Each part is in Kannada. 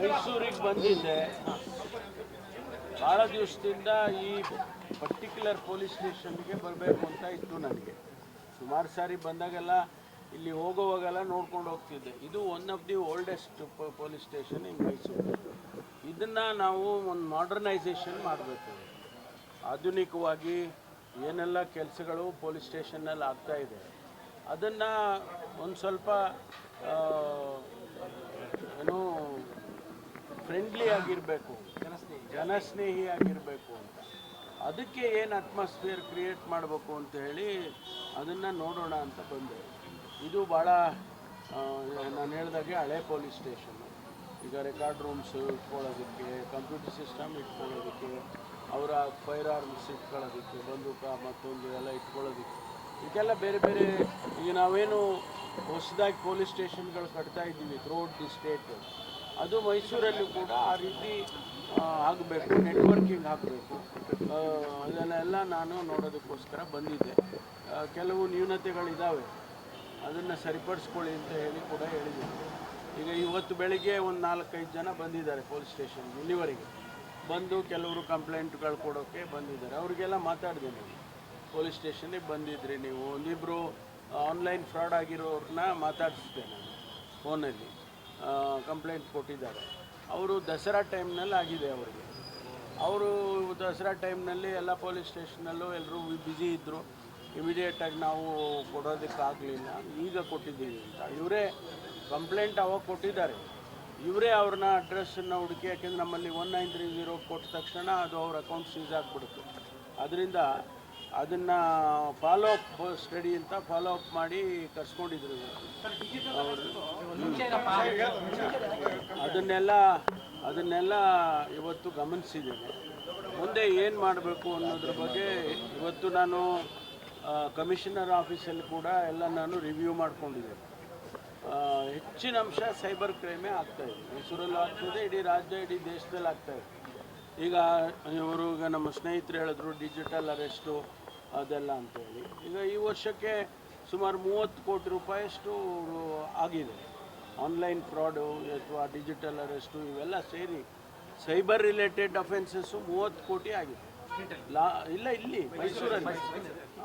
ಮೈಸೂರಿಗೆ ಬಂದಿದ್ದೆ. ಭಾಳ ದಿವಸದಿಂದ ಈ ಪರ್ಟಿಕ್ಯುಲರ್ ಪೊಲೀಸ್ ಸ್ಟೇಷನ್ಗೆ ಬರಬೇಕು ಅಂತ ಇತ್ತು ನನಗೆ. ಸುಮಾರು ಸಾರಿ ಬಂದಾಗೆಲ್ಲ ಇಲ್ಲಿ ಹೋಗೋವಾಗೆಲ್ಲ ನೋಡ್ಕೊಂಡು ಹೋಗ್ತಿದ್ದೆ. ಇದು one of the oldest police station in Mysuru ಇದನ್ನು ನಾವು ಒಂದು ಮಾಡರ್ನೈಸೇಷನ್ ಮಾಡಬೇಕು. ಆಧುನಿಕವಾಗಿ ಏನೆಲ್ಲ ಕೆಲಸಗಳು ಪೊಲೀಸ್ ಸ್ಟೇಷನ್ನಲ್ಲಿ ಆಗ್ತಾಯಿದೆ ಅದನ್ನು ಒಂದು ಸ್ವಲ್ಪ ಏನು ಫ್ರೆಂಡ್ಲಿ ಆಗಿರಬೇಕು, ಜನಸ್ನೇಹಿ ಆಗಿರಬೇಕು ಅಂತ. ಅದಕ್ಕೆ ಏನು ಅಟ್ಮಾಸ್ಫಿಯರ್ ಕ್ರಿಯೇಟ್ ಮಾಡಬೇಕು ಅಂತ ಹೇಳಿ ಅದನ್ನು ನೋಡೋಣ ಅಂತ ಬಂದೆ. ಇದು ಭಾಳ ನಾನು ಹೇಳ್ದಾಗೆ ಹಳೆ ಪೊಲೀಸ್ ಸ್ಟೇಷನ್ ಈಗ ರೆಕಾರ್ಡ್ ರೂಮ್ಸ್ ಇಟ್ಕೊಳ್ಳೋದಕ್ಕೆ ಕಂಪ್ಯೂಟರ್ ಸಿಸ್ಟಮ್ ಇಟ್ಕೊಳ್ಳೋದಕ್ಕೆ, ಅವರ ಫೈರ್ ಆರ್ಮ್ಸ್ ಇಟ್ಕೊಳ್ಳೋದಕ್ಕೆ, ಬಂದೂಕ ಮತ್ತೊಂದು ಎಲ್ಲ ಇಟ್ಕೊಳ್ಳೋದಕ್ಕೆ. ಇದೆಲ್ಲ ಬೇರೆ ಬೇರೆ ಈಗ ನಾವೇನು ಹೊಸದಾಗಿ ಪೊಲೀಸ್ ಸ್ಟೇಷನ್ಗಳು ಕಟ್ತಾ ಇದ್ದೀವಿ ಥ್ರೂಔಟ್ ದಿ ಸ್ಟೇಟ್ ಅದು ಮೈಸೂರಲ್ಲೂ ಕೂಡ ಆ ರೀತಿ ಆಗಬೇಕು ನೆಟ್ವರ್ಕಿಂಗ್ ಆಗಬೇಕು. ಅದನ್ನೆಲ್ಲ ನಾನು ನೋಡೋದಕ್ಕೋಸ್ಕರ ಬಂದಿದ್ದೆ. ಕೆಲವು ನ್ಯೂನತೆಗಳಿದ್ದಾವೆ ಅದನ್ನು ಸರಿಪಡಿಸ್ಕೊಳ್ಳಿ ಅಂತ ಹೇಳಿ ಕೂಡ ಹೇಳಿದ್ದೀನಿ. ಈಗ ಇವತ್ತು ಬೆಳಿಗ್ಗೆ ಒಂದು ನಾಲ್ಕೈದು ಜನ ಬಂದಿದ್ದಾರೆ ಪೊಲೀಸ್ ಸ್ಟೇಷನ್ಗೆ, ಇಲ್ಲಿವರೆಗೆ. ಬಂದು ಕೆಲವರು ಕಂಪ್ಲೇಂಟ್ಗಳು ಕೊಡೋಕ್ಕೆ ಬಂದಿದ್ದಾರೆ. ಅವರಿಗೆಲ್ಲ ಮಾತಾಡಿದೆ ನೀವು ಪೊಲೀಸ್ ಸ್ಟೇಷನಿಗೆ ಬಂದಿದ್ರಿ ನೀವು ಒಂದಿಬ್ಬರು ಆನ್ಲೈನ್ ಫ್ರಾಡ್ ಆಗಿರೋರನ್ನ ಮಾತಾಡಿಸಿದೆ ನಾನು, ಫೋನಲ್ಲಿ. ಕಂಪ್ಲೇಂಟ್ ಕೊಟ್ಟಿದ್ದಾರೆ. ಅವರು ದಸರಾ ಟೈಮ್ನಲ್ಲಿ ಆಗಿದೆ ಅವರಿಗೆ. ಅವರು ದಸರಾ ಟೈಮ್ನಲ್ಲಿ ಎಲ್ಲ ಪೊಲೀಸ್ ಸ್ಟೇಷನಲ್ಲೂ ಎಲ್ಲರೂ ಬ್ಯುಸಿ ಇದ್ದರು ಇಮಿಡಿಯೇಟಾಗಿ ನಾವು ಕೊಡೋದಕ್ಕಾಗಲಿಲ್ಲ. ಈಗ ಕೊಟ್ಟಿದ್ದೀವಿ ಅಂತ. ಇವರೇ ಕಂಪ್ಲೇಂಟ್ ಅವಾಗ ಕೊಟ್ಟಿದ್ದಾರೆ. ಇವರೇ ಅವ್ರನ್ನ ಅಡ್ರೆಸ್ಸನ್ನು ಹುಡುಕಿ, ಯಾಕೆಂದ್ರೆ ನಮ್ಮಲ್ಲಿ ಒನ್ ನೈನ್ ತ್ರೀ ಜೀರೋ ಕೊಟ್ಟ ತಕ್ಷಣ ಅದು ಅವ್ರ ಅಕೌಂಟ್ ಸೀಸ್ ಆಗಿಬಿಡುತ್ತೆ. ಅದರಿಂದ ಅದನ್ನು ಫಾಲೋ ಅಪ್ ಸ್ಟಡಿ ಅಂತ ಫಾಲೋ ಅಪ್ ಮಾಡಿ ಕರ್ಸ್ಕೊಂಡಿದ್ರು. ಅದನ್ನೆಲ್ಲ ಅದನ್ನೆಲ್ಲ ಇವತ್ತು ಗಮನಿಸಿದ್ದೇನೆ. ಮುಂದೆ ಏನು ಮಾಡಬೇಕು ಅನ್ನೋದ್ರ ಬಗ್ಗೆ ಇವತ್ತು ನಾನು ಕಮಿಷನರ್ ಆಫೀಸಲ್ಲಿ ಕೂಡ ಎಲ್ಲ ನಾನು ರಿವ್ಯೂ ಮಾಡ್ಕೊಂಡಿದ್ದೆ ಹೆಚ್ಚಿನ ಅಂಶ ಸೈಬರ್ ಕ್ರೈಮೇ ಆಗ್ತಾಯಿದೆ ಮೈಸೂರಲ್ಲೂ ಆಗ್ತದೆ, ಇಡೀ ರಾಜ್ಯ, ಇಡೀ ದೇಶದಲ್ಲಿ ಆಗ್ತಾಯಿದೆ ಈಗ ಇವರು ಈಗ ನಮ್ಮ ಸ್ನೇಹಿತರು ಹೇಳಿದ್ರು ಡಿಜಿಟಲ್ ಅರೆಸ್ಟು ಅದೆಲ್ಲ ಅಂತೇಳಿ. ಈಗ ಈ ವರ್ಷಕ್ಕೆ ಸುಮಾರು ಮೂವತ್ತು ಕೋಟಿ ರೂಪಾಯಿಯಷ್ಟು ಆಗಿದೆ. ಆನ್ಲೈನ್ ಫ್ರಾಡು ಅಥವಾ ಡಿಜಿಟಲ್ ಅರೆಸ್ಟು ಇವೆಲ್ಲ ಸೇರಿ ಸೈಬರ್ ರಿಲೇಟೆಡ್ ಅಫೆನ್ಸಸ್ಸು ಮೂವತ್ತು ಕೋಟಿ ಆಗಿದೆ. ಲಾ, ಇಲ್ಲ, ಇಲ್ಲಿ, ಮೈಸೂರಲ್ಲಿ.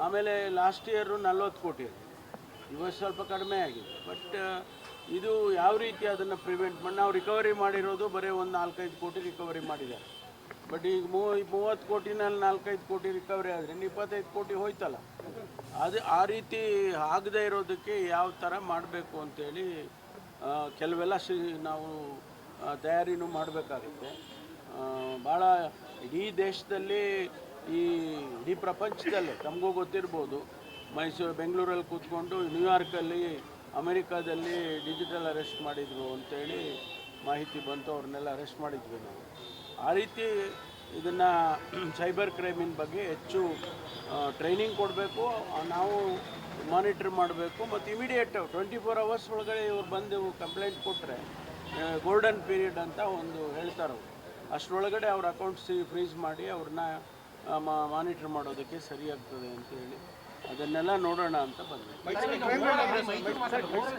ಆಮೇಲೆ ಲಾಸ್ಟ್ ಇಯರು ನಲ್ವತ್ತು ಕೋಟಿ ಇವತ್ತು ಸ್ವಲ್ಪ ಕಡಿಮೆ ಆಗಿದೆ. ಬಟ್ ಇದು ಯಾವ ರೀತಿ ಅದನ್ನು ಪ್ರಿವೆಂಟ್ ಮಾಡಿ ನಾವು ರಿಕವರಿ ಮಾಡಿರೋದು ಬರೀ ಒಂದು ನಾಲ್ಕೈದು ಕೋಟಿ ರಿಕವರಿ ಮಾಡಿದ್ದಾರೆ. ಬಟ್ ಈಗ ಮೂವ ಮೂವತ್ತು ಕೋಟಿನಲ್ಲಿ ನಾಲ್ಕೈದು ಕೋಟಿ ರಿಕವರಿ ಆದರೆ ಇಪ್ಪತ್ತೈದು ಕೋಟಿ ಹೋಯ್ತಲ್ಲ. ಅದು ಆ ರೀತಿ ಆಗದೇ ಇರೋದಕ್ಕೆ ಯಾವ ಥರ ಮಾಡಬೇಕು ಅಂತೇಳಿ ಆ, ಕೆಲವೆಲ್ಲ ಸಿ ನಾವು ತಯಾರಿನೂ ಮಾಡಬೇಕಾಗುತ್ತೆ. ಭಾಳ ಇಡೀ ದೇಶದಲ್ಲಿ ಈ ಇಡೀ ಪ್ರಪಂಚದಲ್ಲೇ ತಮಗೂ ಗೊತ್ತಿರ್ಬೋದು ಮೈಸೂರು ಬೆಂಗಳೂರಲ್ಲಿ ಕೂತ್ಕೊಂಡು ನ್ಯೂಯಾರ್ಕಲ್ಲಿ ಅಮೆರಿಕಾದಲ್ಲಿ ಡಿಜಿಟಲ್ ಅರೆಸ್ಟ್ ಮಾಡಿದರು ಅಂತೇಳಿ ಮಾಹಿತಿ ಬಂತು ಅವ್ರನ್ನೆಲ್ಲ ಅರೆಸ್ಟ್ ಮಾಡಿದ್ವಿ ನಾವು. ಆ ರೀತಿ ಇದನ್ನು ಸೈಬರ್ ಕ್ರೈಮಿನ ಬಗ್ಗೆ ಹೆಚ್ಚು ಟ್ರೈನಿಂಗ್ ಕೊಡಬೇಕು. ನಾವು ಮಾನಿಟ್ರ್ ಮಾಡಬೇಕು. ಮತ್ತು ಇಮಿಡಿಯೇಟ್ ಟ್ವೆಂಟಿ ಫೋರ್ ಅವರ್ಸ್ ಒಳಗಡೆ ಇವ್ರು ಬಂದು ಕಂಪ್ಲೇಂಟ್ ಕೊಟ್ಟರೆ ಗೋಲ್ಡನ್ ಪೀರಿಯಡ್ ಅಂತ ಒಂದು ಹೇಳ್ತಾರೆ ಅಷ್ಟರೊಳಗಡೆ ಅವ್ರ ಅಕೌಂಟ್ಸ್ ಫ್ರೀಸ್ ಮಾಡಿ ಅವ್ರನ್ನ ಮಾನಿಟ್ರ್ ಮಾಡೋದಕ್ಕೆ ಸರಿಯಾಗ್ತದೆ ಅಂತ ಹೇಳಿ. ಅದನ್ನೆಲ್ಲ ನೋಡೋಣ ಅಂತ ಬಂದೆ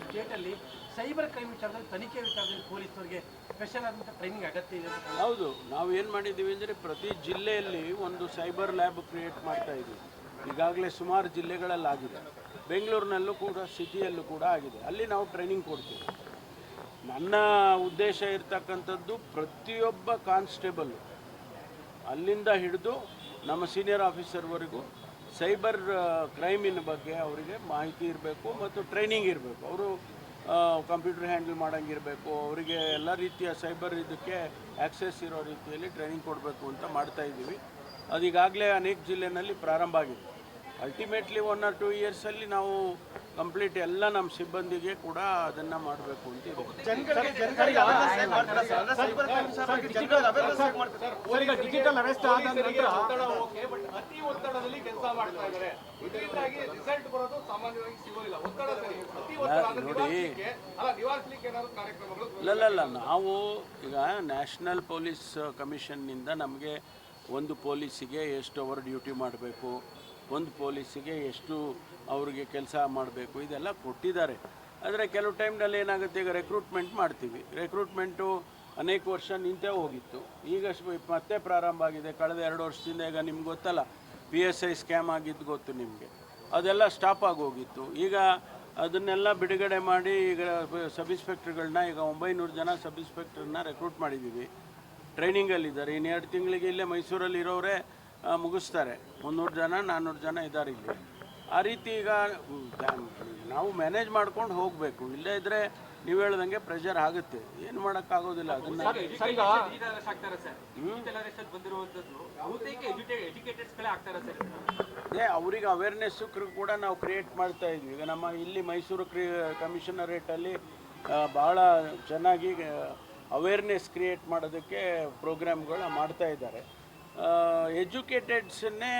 ಸ್ಟೇಟಲ್ಲಿ ಸೈಬರ್ ಕ್ರೈಮ್ ವಿಚಾರದಲ್ಲಿ ತನಿಖೆ ವಿಚಾರದಲ್ಲಿ ಪೊಲೀಸರಿಗೆ ಸ್ಪೆಷಲ್ ಆದಂಥ ಟ್ರೈನಿಂಗ್ ಅಗತ್ಯ ಇದೆ ಹೌದು ನಾವು ಏನು ಮಾಡಿದ್ದೀವಿ ಅಂದರೆ ಪ್ರತಿ ಜಿಲ್ಲೆಯಲ್ಲಿ ಒಂದು ಸೈಬರ್ ಲ್ಯಾಬ್ ಕ್ರಿಯೇಟ್ ಮಾಡ್ತಾ ಇದ್ದೀವಿ. ಈಗಾಗಲೇ ಸುಮಾರು ಜಿಲ್ಲೆಗಳಲ್ಲಿ ಆಗಿದೆ. ಬೆಂಗಳೂರಿನಲ್ಲೂ ಕೂಡ ಸಿಟಿಯಲ್ಲೂ ಕೂಡ ಆಗಿದೆ. ಅಲ್ಲಿ ನಾವು ಟ್ರೈನಿಂಗ್ ಕೊಡ್ತೀವಿ. ನನ್ನ ಉದ್ದೇಶ ಇರ್ತಕ್ಕಂಥದ್ದು ಪ್ರತಿಯೊಬ್ಬ ಕಾನ್ಸ್ಟೇಬಲ್ ಅಲ್ಲಿಂದ ಹಿಡಿದು ನಮ್ಮ ಸೀನಿಯರ್ ಆಫೀಸರ್ವರೆಗೂ ಸೈಬರ್ ಕ್ರೈಮಿನ ಬಗ್ಗೆ ಅವರಿಗೆ ಮಾಹಿತಿ ಇರಬೇಕು ಮತ್ತು ಟ್ರೈನಿಂಗ್ ಇರಬೇಕು. ಅವರು ಕಂಪ್ಯೂಟರ್ ಹ್ಯಾಂಡಲ್ ಮಾಡೋಂಗಿರಬೇಕು. ಅವರಿಗೆ ಎಲ್ಲ ರೀತಿಯ ಸೈಬರ್ ಇದಕ್ಕೆ ಆ್ಯಕ್ಸೆಸ್ ಇರೋ ರೀತಿಯಲ್ಲಿ ಟ್ರೈನಿಂಗ್ ಕೊಡಬೇಕು ಅಂತ ಮಾಡ್ತಾ ಇದ್ದೀವಿ. ಅದೀಗಾಗಲೇ ಅನೇಕ ಜಿಲ್ಲೆನಲ್ಲಿ ಪ್ರಾರಂಭ ಆಗಿದೆ. ಅಲ್ಟಿಮೇಟ್ಲಿ ಒನ್ ಆರ್ ಟೂ ಇಯರ್ಸಲ್ಲಿ ನಾವು ಕಂಪ್ಲೀಟ್ ಎಲ್ಲ ನಮ್ಮ ಸಿಬ್ಬಂದಿಗೆ ಕೂಡ ಅದನ್ನ ಮಾಡಬೇಕು ಅಂತ ಇದೆ. ಈಗ ಡಿಜಿಟಲ್ ಅರೆಸ್ಟ್ ಆದ ನಂತರ ಅತಿ ಒತ್ತಡದಲ್ಲಿ ಕೆಲಸ ಮಾಡ್ತಾ ಇದ್ದಾರೆ. ಇದರಿಂದಾಗಿ ರಿಸಲ್ಟ್ ಬರೋದು ಸಾಮಾನ್ಯವಾಗಿ ಸಿಗೋದಿಲ್ಲ ಒತ್ತಡ ಅತಿ ಒತ್ತಡ ಅದನ್ನ ಅಲ್ಲ ನಿವಾರಿಸ್ಲಿಕ್ಕೆ ಏನಾದ್ರು ಕಾರ್ಯಕ್ರಮಗಳು ಇಲ್ಲಲ್ಲ ನಾವು ಈಗ ನ್ಯಾಷನಲ್ ಪೊಲೀಸ್ ಕಮಿಷನ್ನಿಂದ ನಮಗೆ ಒಂದು ಪೊಲೀಸಿಗೆ ಎಷ್ಟು ಅವರ್ ಡ್ಯೂಟಿ ಮಾಡಬೇಕು ಒಂದು ಪೊಲೀಸಿಗೆ ಎಷ್ಟು ಅವ್ರಿಗೆ ಕೆಲಸ ಮಾಡಬೇಕು, ಇದೆಲ್ಲ ಕೊಟ್ಟಿದ್ದಾರೆ. ಆದರೆ ಕೆಲವು ಟೈಮ್ನಲ್ಲಿ ಏನಾಗುತ್ತೆ, ಈಗ ರೆಕ್ರೂಟ್ಮೆಂಟ್ ಮಾಡ್ತೀವಿ. ರೆಕ್ರೂಟ್ಮೆಂಟು ಅನೇಕ ವರ್ಷ ನಿಂತೇ ಹೋಗಿತ್ತು. ಈಗ ಮತ್ತೆ ಪ್ರಾರಂಭ ಆಗಿದೆ. ಕಳೆದ ಎರಡು ವರ್ಷದಿಂದ ಈಗ ನಿಮ್ಗೆ ಗೊತ್ತಲ್ಲ ಪಿ ಎಸ್ ಐ ಸ್ಕ್ಯಾಮ್ ಆಗಿದ್ದು ಗೊತ್ತು ನಿಮಗೆ. ಅದೆಲ್ಲ ಸ್ಟಾಪ್ ಆಗೋಗಿತ್ತು ಈಗ ಅದನ್ನೆಲ್ಲ ಬಿಡುಗಡೆ ಮಾಡಿ ಈಗ ಸಬ್ ಇನ್ಸ್ಪೆಕ್ಟರ್ಗಳನ್ನ ಈಗ ಒಂಬೈನೂರು ಜನ ಸಬ್ ಇನ್ಸ್ಪೆಕ್ಟರ್ನ ರೆಕ್ರೂಟ್ ಮಾಡಿದ್ದೀವಿ ಟ್ರೈನಿಂಗಲ್ಲಿದ್ದಾರೆ ಇನ್ನೆರಡು ತಿಂಗಳಿಗೆ ಇಲ್ಲೇ ಮೈಸೂರಲ್ಲಿ ಇರೋರೇ ಮುಗಿಸ್ತಾರೆ. ಮುನ್ನೂರು ಜನ, ನಾನ್ನೂರು ಜನ ಇದ್ದಾರೆ ಇಲ್ಲಿ. ಆ ರೀತಿ ಈಗ ನಾವು ಮ್ಯಾನೇಜ್ ಮಾಡ್ಕೊಂಡು ಹೋಗಬೇಕು. ಇಲ್ಲೇ ಇದ್ದರೆ ನೀವು ಹೇಳ್ದಂಗೆ ಪ್ರೆಷರ್ ಆಗುತ್ತೆ. ಏನು ಮಾಡೋಕ್ಕಾಗೋದಿಲ್ಲ ಅದನ್ನ. ಏ ಸರ್ ಡಿಜಿಟಲ್ ಅರೆಸ್ಟ್ ಬಂದಿರುವಂತದ್ದು ಬಹುತೇಕ ಎಜುಕೇಟೆಡ್ಸ್ ಆಗ್ತಾರೆ ಸರ್. ಅದೇ ಅವ್ರಿಗೆ ಅವೇರ್ನೆಸ್ ಕೂಡ ನಾವು ಕ್ರಿಯೇಟ್ ಮಾಡ್ತಾ ಇದ್ವಿ. ಈಗ ನಮ್ಮ ಇಲ್ಲಿ ಮೈಸೂರು ಕ್ರಿ ಕಮಿಷನರೇಟಲ್ಲಿ ಭಾಳ ಚೆನ್ನಾಗಿ ಅವೇರ್ನೆಸ್ ಕ್ರಿಯೇಟ್ ಮಾಡೋದಕ್ಕೆ ಪ್ರೋಗ್ರಾಮ್ಗಳು ಮಾಡ್ತಾ ಇದ್ದಾರೆ. ಎಜುಕೇಟೆಡ್ಸನ್ನೇ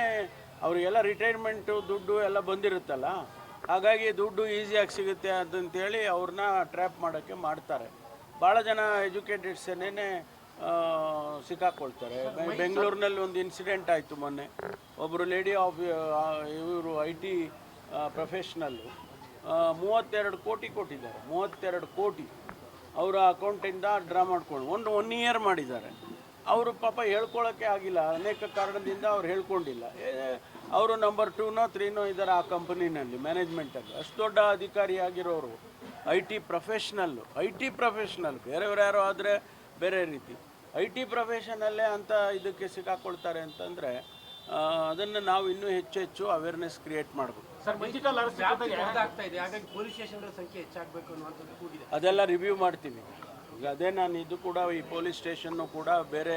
ಅವರಿಗೆಲ್ಲ ರಿಟೈರ್ಮೆಂಟು ದುಡ್ಡು ಎಲ್ಲ ಬಂದಿರುತ್ತಲ್ಲ ಹಾಗಾಗಿ ದುಡ್ಡು ಈಸಿಯಾಗಿ ಸಿಗುತ್ತೆ ಅದಂತೇಳಿ ಅವ್ರನ್ನ ಟ್ರ್ಯಾಪ್ ಮಾಡೋಕ್ಕೆ ಮಾಡ್ತಾರೆ. ಭಾಳ ಜನ ಎಜುಕೇಟೆಡ್ಸೇನೆ ಸಿಕ್ಕಾಕೊಳ್ತಾರೆ. ಬೆಂಗಳೂರಿನಲ್ಲಿ ಒಂದು ಇನ್ಸಿಡೆಂಟ್ ಆಯಿತು ಮೊನ್ನೆ. ಒಬ್ಬರು ಲೇಡಿ ಆಫ್ ಇವರು ಐ ಟಿ ಪ್ರೊಫೆಷ್ನಲ್ಲು ಮೂವತ್ತೆರಡು ಕೋಟಿ ಕೊಟ್ಟಿದ್ದಾರೆ ಮೂವತ್ತೆರಡು ಕೋಟಿ. ಅವರ ಅಕೌಂಟಿಂದ ಡ್ರಾ ಮಾಡ್ಕೊಂಡು ಒಂದು ಒನ್ ಇಯರ್ ಮಾಡಿದ್ದಾರೆ. ಅವರು ಪಾಪ ಹೇಳ್ಕೊಳ್ಳೋಕ್ಕೆ ಆಗಿಲ್ಲ. ಅನೇಕ ಕಾರಣದಿಂದ ಅವ್ರು ಹೇಳ್ಕೊಂಡಿಲ್ಲ. ಅವರು ನಂಬರ್ ಟೂನೋ ತ್ರೀನೋ ಇದ್ದಾರೆ ಆ ಕಂಪನಿನಲ್ಲಿ ಮ್ಯಾನೇಜ್ಮೆಂಟಲ್ಲಿ ಅಷ್ಟು ದೊಡ್ಡ ಅಧಿಕಾರಿ ಆಗಿರೋರು I T professional I T professional ಬೇರೆಯವ್ರು ಯಾರೋ ಆದರೆ ಬೇರೆ ರೀತಿ. ಐ ಟಿ ಪ್ರೊಫೆಷನಲ್ಲೇ ಅಂತ ಇದಕ್ಕೆ ಸಿಕ್ಕಾಕೊಳ್ತಾರೆ ಅಂತಂದರೆ ಅದನ್ನು ನಾವು ಇನ್ನೂ ಹೆಚ್ಚು ಹೆಚ್ಚು ಅವೇರ್ನೆಸ್ ಕ್ರಿಯೇಟ್ ಮಾಡಬೇಕು. ಸರ್ ಡಿಜಿಟಲ್ ಅರೆಸ್ಟ್ ಆಗ್ತಾ ಇದೆ. ಹಾಗಾಗಿ ಪೊಲೀಸ್ ಸ್ಟೇಷನ್ಗಳ ಸಂಖ್ಯೆ ಹೆಚ್ಚಾಗಬೇಕು ಅನ್ನುವಂಥದ್ದು ಕೂಗಿದೆ. ಅದೆಲ್ಲ ರಿವ್ಯೂ ಮಾಡ್ತೀವಿ ಅದೇ ನಾನು ಇದು ಕೂಡ ಈ ಪೊಲೀಸ್ ಸ್ಟೇಷನ್ನು ಕೂಡ ಬೇರೆ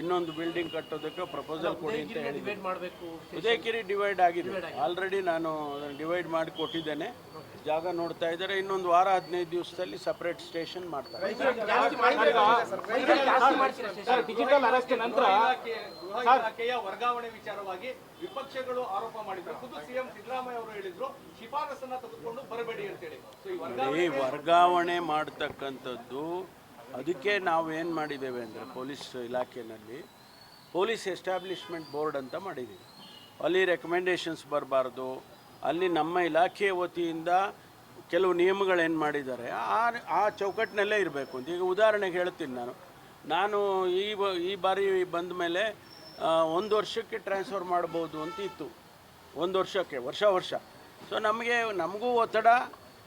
ಇನ್ನೊಂದು ಬಿಲ್ಡಿಂಗ್ ಕಟ್ಟೋದಕ್ಕೆ ಪ್ರಪೋಸಲ್ ಕೊಡಿ ಅಂತ ಹೇಳಿ ಡಿಬೇಟ್ ಮಾಡಬೇಕು ಉದಯಗಿರಿ ಡಿವೈಡ್ ಆಗಿದೆ. ಆಲ್ರೆಡಿ ನಾನು ಡಿವೈಡ್ ಮಾಡಿ ಕೊಟ್ಟಿದ್ದೇನೆ. ಜಾಗ ನೋಡ್ತಾ ಇದ್ದಾರೆ. ಇನ್ನೊಂದು ವಾರ ಹದಿನೈದು ದಿವಸದಲ್ಲಿ ಸಪರೇಟ್ ಸ್ಟೇಷನ್ ಮಾಡ್ತಾರೆ. ಡಿಜಿಟಲ್ ಅರೆಸ್ಟ್ ನಂತರ ಗೃಹ ಇಲಾಖೆಯ ವರ್ಗಾವಣೆ ವಿಚಾರವಾಗಿ ವಿಪಕ್ಷಗಳು ಆರೋಪ ಮಾಡಿದ್ರು. ಖುದ್ದು ಸಿಎಂ ಸಿದ್ದರಾಮಯ್ಯ ಅವರು ಹೇಳಿದ್ರು ಶಿಫಾರಸನ್ನ ತೆಗೆದುಕೊಂಡು ಬರಬೇಡಿ ಅಂತೇಳಿ. ಸೊ ಈ ವರ್ಗಾವಣೆ ಈ ವರ್ಗಾವಣೆ ಮಾಡ್ತಕ್ಕಂಥದ್ದು ಅದಕ್ಕೆ ನಾವು ಏನು ಮಾಡಿದ್ದೇವೆ ಅಂದರೆ ಪೊಲೀಸ್ ಇಲಾಖೆಯಲ್ಲಿ ಪೊಲೀಸ್ ಎಸ್ಟಾಬ್ಲಿಷ್ಮೆಂಟ್ ಬೋರ್ಡ್ ಅಂತ ಮಾಡಿದ್ದೀವಿ. ಅಲ್ಲಿ ರೆಕಮೆಂಡೇಷನ್ಸ್ ಬರಬಾರ್ದು. ಅಲ್ಲಿ ನಮ್ಮ ಇಲಾಖೆಯ ವತಿಯಿಂದ ಕೆಲವು ನಿಯಮಗಳೇನು ಮಾಡಿದ್ದಾರೆ, ಆ ಆ ಚೌಕಟ್ಟಿನಲ್ಲೇ ಇರಬೇಕು ಅಂತ. ಈಗ ಉದಾಹರಣೆಗೆ ಹೇಳ್ತೀನಿ ನಾನು. ನಾನು ಈ ಈ ಬಾರಿ ಬಂದ ಮೇಲೆ ಒಂದು ವರ್ಷಕ್ಕೆ ಟ್ರಾನ್ಸ್ಫರ್ ಮಾಡ್ಬೋದು ಅಂತ ಇತ್ತು. ಒಂದು ವರ್ಷಕ್ಕೆ, ವರ್ಷ ವರ್ಷ. ಸೊ ನಮಗೆ, ನಮಗೂ ಒತ್ತಡ,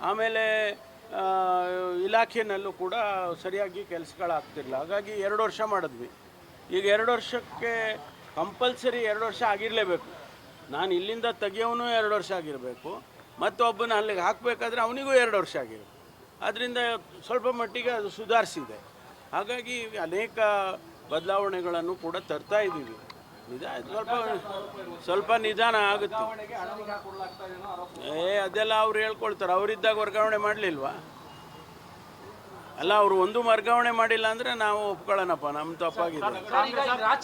ಆಮೇಲೆ ಆ, ಇಲಾಖೆನಲ್ಲೂ ಕೂಡ ಸರಿಯಾಗಿ ಕೆಲಸಗಳಾಗ್ತಿರಲಿಲ್ಲ. ಹಾಗಾಗಿ ಎರಡು ವರ್ಷ ಮಾಡಿದ್ವಿ. ಈಗ ಎರಡು ವರ್ಷಕ್ಕೆ ಕಂಪಲ್ಸರಿ ಎರಡು ವರ್ಷ ಆಗಿರಲೇಬೇಕು. ನಾನು ಇಲ್ಲಿಂದ ತೆಗಿಯೋನು ಎರಡು ವರ್ಷ ಆಗಿರಬೇಕು. ಮತ್ತೊಬ್ಬನ ಅಲ್ಲಿಗೆ ಹಾಕಬೇಕಾದ್ರೆ ಅವನಿಗೂ ಎರಡು ವರ್ಷ ಆಗಿರಬೇಕು. ಅದರಿಂದ ಸ್ವಲ್ಪ ಮಟ್ಟಿಗೆ ಅದು ಸುಧಾರಿಸಿದೆ. ಹಾಗಾಗಿ ಅನೇಕ ಬದಲಾವಣೆಗಳನ್ನು ಕೂಡ ತರ್ತಾ ಇದ್ದೀವಿ. ನಿಧಾನ ಸ್ವಲ್ಪ ಸ್ವಲ್ಪ ನಿಧಾನ ಆಗುತ್ತೆ. ಏ, ಅದೆಲ್ಲ ಅವ್ರು ಹೇಳ್ಕೊಳ್ತಾರೆ. ಅವರಿದ್ದಾಗ ವರ್ಗಾವಣೆ ಮಾಡಲಿಲ್ವಾ? ಅಲ್ಲ, ಅವರು ಒಂದು ವರ್ಗಾವಣೆ ಮಾಡಿಲ್ಲ ಅಂದರೆ ನಾವು ಒಪ್ಕೊಳ್ಳೋಣಪ್ಪ. ನಮ್ಮ ತಪ್ಪಾಗಿದೆ.